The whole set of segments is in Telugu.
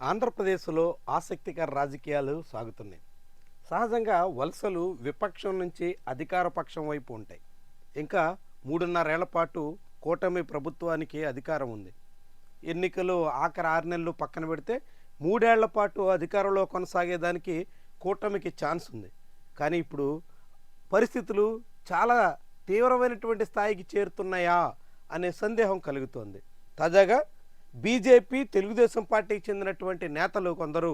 ఆంధ్రప్రదేశ్లో ఆసక్తికర రాజకీయాలు సాగుతున్నాయి. సహజంగా వలసలు విపక్షం నుంచి అధికార పక్షం వైపు ఉంటాయి. ఇంకా మూడున్నరేళ్ళ పాటు కూటమి ప్రభుత్వానికి అధికారం ఉంది. ఎన్నికలు ఆఖరి ఆరు నెలలు పక్కన పెడితే మూడేళ్ళ పాటు అధికారంలో కొనసాగేదానికి కూటమికి ఛాన్స్ ఉంది. కానీ ఇప్పుడు పరిస్థితులు చాలా తీవ్రమైనటువంటి స్థాయికి చేరుతున్నాయా అనే సందేహం కలుగుతోంది. తాజాగా బీజేపీ తెలుగుదేశం పార్టీకి చెందినటువంటి నేతలు కొందరు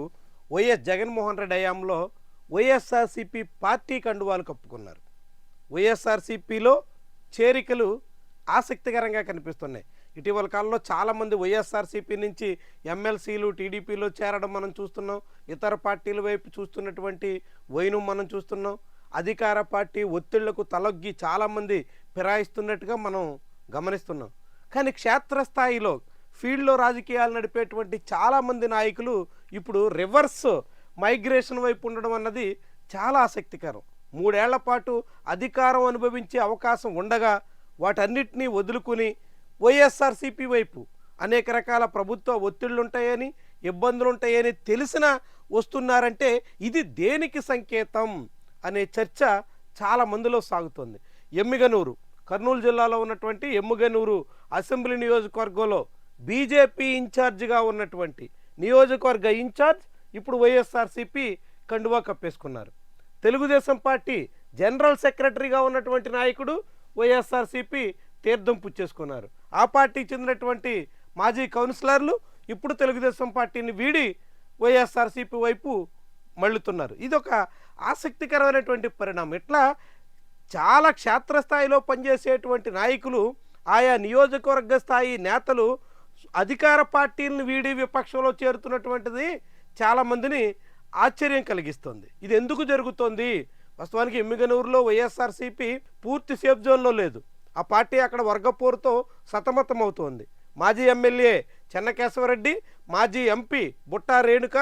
వైఎస్ జగన్మోహన్ రెడ్డి హయాంలో వైఎస్ఆర్సీపీ పార్టీ కండువాలు కప్పుకున్నారు. వైఎస్ఆర్సీపీలో చేరికలు ఆసక్తికరంగా కనిపిస్తున్నాయి. ఇటీవల కాలంలో చాలామంది వైఎస్ఆర్సీపీ నుంచి ఎమ్మెల్సీలు టీడీపీలో చేరడం మనం చూస్తున్నాం. ఇతర పార్టీల వైపు చూస్తున్నటువంటి వైను మనం చూస్తున్నాం. అధికార పార్టీ ఒత్తిళ్ళకు తలొగ్గి చాలామంది ఫిరాయిస్తున్నట్టుగా మనం గమనిస్తున్నాం. కానీ క్షేత్రస్థాయిలో ఫీల్డ్లో రాజకీయాలు నడిపేటువంటి చాలామంది నాయకులు ఇప్పుడు రివర్స్ మైగ్రేషన్ వైపు ఉండడం అన్నది చాలా ఆసక్తికరం. మూడేళ్ళ పాటు అధికారం అనుభవించే అవకాశం ఉండగా వాటన్నిటినీ వదులుకుని వైఎస్ఆర్సీపీ వైపు అనేక రకాల ప్రభుత్వ ఒత్తిళ్ళుంటాయని ఇబ్బందులుంటాయని ఇబ్బందులు ఉంటాయని తెలిసిన వస్తున్నారంటే ఇది దేనికి సంకేతం అనే చర్చ చాలా మందిలో సాగుతోంది. ఎమ్మిగనూరు కర్నూలు జిల్లాలో ఉన్నటువంటి ఎమ్మిగనూరు అసెంబ్లీ నియోజకవర్గంలో బీజేపీ ఇన్ఛార్జిగా ఉన్నటువంటి నియోజకవర్గ ఇన్ఛార్జ్ ఇప్పుడు వైఎస్ఆర్సీపీ కండువా కప్పేసుకున్నారు. తెలుగుదేశం పార్టీ జనరల్ సెక్రటరీగా ఉన్నటువంటి నాయకుడు వైఎస్ఆర్సీపీ తీర్థం పుచ్చేసుకున్నారు ఆ పార్టీకి చెందినటువంటి మాజీ కౌన్సిలర్లు ఇప్పుడు తెలుగుదేశం పార్టీని వీడి వైఎస్ఆర్సీపీ వైపు మళ్ళుతున్నారు. ఇది ఒక ఆసక్తికరమైనటువంటి పరిణామం. ఇట్లా చాలా క్షేత్రస్థాయిలో పనిచేసేటువంటి నాయకులు ఆయా నియోజకవర్గ స్థాయి నేతలు అధికార పార్టీలను వీడి విపక్షంలో చేరుతున్నటువంటిది చాలామందిని ఆశ్చర్యం కలిగిస్తుంది. ఇది ఎందుకు జరుగుతోంది? వాస్తవానికి ఎమ్మిగనూరులో వైఎస్ఆర్సీపీ పూర్తి సేఫ్ జోన్లో లేదు. ఆ పార్టీ అక్కడ వర్గపోరుతో సతమతం అవుతోంది మాజీ ఎమ్మెల్యే చెన్నకేశవరెడ్డి మాజీ ఎంపీ బుట్టా రేణుక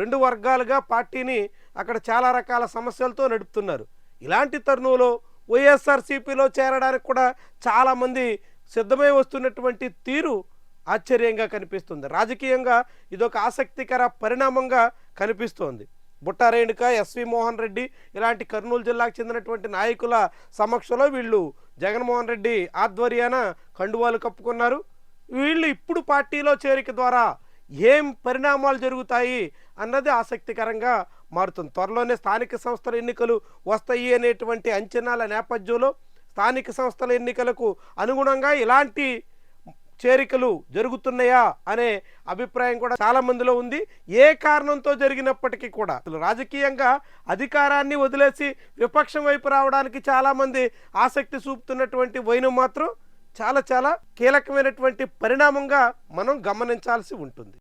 రెండు వర్గాలుగా పార్టీని అక్కడ చాలా రకాల సమస్యలతో నడుపుతున్నారు. ఇలాంటి తరుణంలో వైఎస్ఆర్సీపీలో చేరడానికి కూడా చాలామంది సిద్ధమై వస్తున్నటువంటి తీరు ఆశ్చర్యంగా కనిపిస్తుంది. రాజకీయంగా ఇదొక ఆసక్తికర పరిణామంగా కనిపిస్తోంది. బుట్టారేణుక ఎస్వి మోహన్ రెడ్డి ఇలాంటి కర్నూలు జిల్లాకు చెందినటువంటి నాయకుల సమక్షంలో వీళ్ళు జగన్మోహన్ రెడ్డి ఆధ్వర్యాన కండువాలు కప్పుకున్నారు. వీళ్ళు ఇప్పుడు పార్టీలో చేరిక ద్వారా ఏం పరిణామాలు జరుగుతాయి అన్నది ఆసక్తికరంగా మారుతుంది. త్వరలోనే స్థానిక సంస్థల ఎన్నికలు వస్తాయి అనేటువంటి అంచనాల నేపథ్యంలో స్థానిక సంస్థల ఎన్నికలకు అనుగుణంగా ఇలాంటి చేరికలు జరుగుతున్నాయా అనే అభిప్రాయం కూడా చాలా మందిలో ఉంది. ఏ కారణంతో జరిగినప్పటికీ కూడా అసలు రాజకీయంగా అధికారాన్ని వదిలేసి విపక్షం వైపు రావడానికి చాలా మంది ఆసక్తి చూపుతున్నటువంటి వైను మాత్రం చాలా చాలా కీలకమైనటువంటి పరిణామంగా మనం గమనించాల్సి ఉంటుంది.